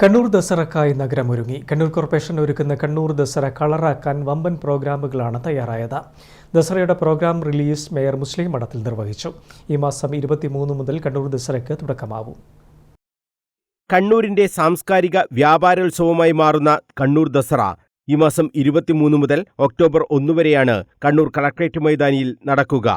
കണ്ണൂർ ദസറക്കായി നഗരമൊരുങ്ങി. കണ്ണൂർ കോർപ്പറേഷൻ ഒരുക്കുന്ന കണ്ണൂർ ദസറ കളറാക്കാൻ വമ്പൻ പ്രോഗ്രാമുകളാണ് തയ്യാറായത്. ദസറയുടെ program release mayor Muslim Madathil നിർവഹിച്ചു. ഈ മാസം ഇരുപത്തിമൂന്ന് മുതൽ കണ്ണൂർ ദസറയ്ക്ക് തുടക്കമാവും. കണ്ണൂരിന്റെ സാംസ്കാരിക വ്യാപാരോത്സവമായി മാറുന്ന കണ്ണൂർ ദസറ ഈ മാസം ഇരുപത്തിമൂന്ന് മുതൽ ഒക്ടോബർ ഒന്ന് വരെയാണ് കണ്ണൂർ കളക്ട്രേറ്റ് മൈതാനിയിൽ നടക്കുക.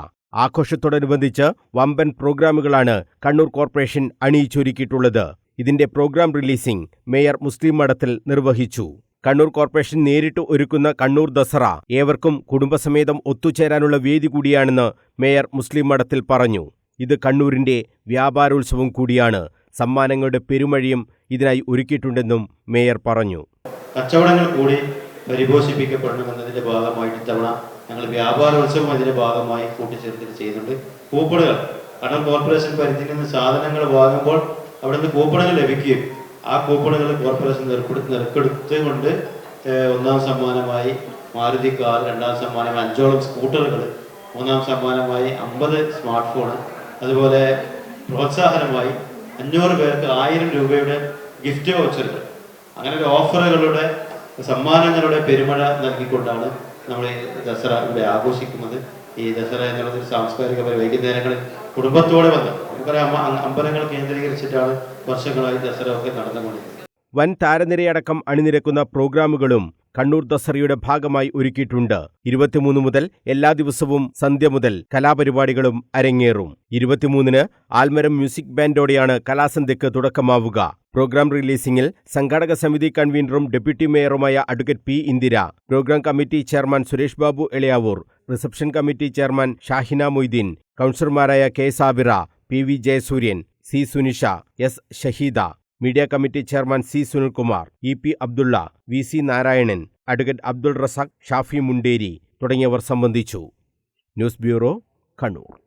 ആഘോഷത്തോടനുബന്ധിച്ച് വമ്പൻ പ്രോഗ്രാമുകളാണ് കണ്ണൂർ കോർപ്പറേഷൻ അണിയിച്ചൊരുക്കിയിട്ടുള്ളത്. ഇതിന്റെ പ്രോഗ്രാം റിലീസിംഗ് മേയർ മുസ്ലിം മഠത്തിൽ നിർവഹിച്ചു. കണ്ണൂർ കോർപ്പറേഷൻ നേരിട്ട് ഒരുക്കുന്ന കണ്ണൂർ ദസറ ഏവർക്കും കുടുംബസമേതം ഒത്തുചേരാനുള്ള വേദി കൂടിയാണെന്ന് മേയർ മുസ്ലിം മഠത്തിൽ പറഞ്ഞു. ഇത് കണ്ണൂരിന്റെ വ്യാപാരോത്സവം കൂടിയാണ്. സമ്മാനങ്ങളുടെ പെരുമഴയും ഇതിനായി ഒരുക്കിയിട്ടുണ്ടെന്നും മേയർ പറഞ്ഞു. കച്ചവടങ്ങൾ കൂടി പരിപോഷിപ്പിക്കപ്പെടണമെന്നതിന്റെ ഭാഗമായിട്ട് ഇത്തവണ ഞങ്ങൾ വ്യാപാരോത്സവം അതിന്റെ ഭാഗമായി കൂട്ടിച്ചേർത്തിട്ട് ചെയ്യുന്നുണ്ട് കൂപ്പണുകൾ കണ്ണൂർ കോർപ്പറേഷൻ പരിധിയിൽ നിന്ന് സാധനങ്ങൾ വാങ്ങുമ്പോൾ അവിടെ നിന്ന് കൂപ്പണുകൾ ലഭിക്കുകയും ആ കൂപ്പണുകൾ കോർപ്പറേഷൻ നെറുക്കെടുത്ത് നെറുക്കെടുത്തുകൊണ്ട് ഒന്നാം സമ്മാനമായി മാരുതി കാർ രണ്ടാം സമ്മാനമായി അഞ്ചോളം സ്കൂട്ടറുകൾ മൂന്നാം സമ്മാനമായി അമ്പത് സ്മാർട്ട് ഫോൺ അതുപോലെ പ്രോത്സാഹനമായി അഞ്ഞൂറ് പേർക്ക് ആയിരം രൂപയുടെ ഗിഫ്റ്റ് വൗച്ചറുകൾ. അങ്ങനെ ഒരു ഓഫറുകളുടെ സമ്മാനങ്ങളുടെ പെരുമഴ നൽകിക്കൊണ്ടാണ് നമ്മൾ ദസറ ഇവിടെ ആഘോഷിക്കുന്നത്. ഈ ദസറ എന്നുള്ളത് സാംസ്കാരികമായി സാംസ്കാരിക വൈകുന്നേരങ്ങളിൽ കുടുംബത്തോടെ വന്ന് നമുക്കറിയാം അമ്പലങ്ങൾ കേന്ദ്രീകരിച്ചിട്ടാണ് വർഷങ്ങളായി ദസറ ഒക്കെ നടന്നുകൊണ്ടിരിക്കുന്നത്. വൻ താരനിരയടക്കം അണിനിരക്കുന്ന പ്രോഗ്രാമുകളും കണ്ണൂർ ദസറയുടെ ഭാഗമായി ഒരുക്കിയിട്ടുണ്ട്. ഇരുപത്തിമൂന്ന് മുതൽ എല്ലാ ദിവസവും സന്ധ്യ മുതൽ കലാപരിപാടികളും അരങ്ങേറും. ഇരുപത്തിമൂന്നിന് ആൽമരം മ്യൂസിക് ബാൻഡോടെയാണ് കലാസന്ധ്യക്ക് തുടക്കമാവുക. പ്രോഗ്രാം റിലീസിംഗിൽ സംഘാടക സമിതി കൺവീനറും deputy മേയറുമായ advocate P Indira program committee chairman Suresh Babu Eliyavoor reception committee chairman Shahina Moideen കൗൺസിലർമാരായ K Sabira P V Jayasuryan C Sunisha S Shahida media committee chairman C Sunilkumar E P Abdulla V C Narayanan advocate Abdul Razak Shafi Munderi തുടങ്ങിയവർ സംബന്ധിച്ചു. News bureau Kannur.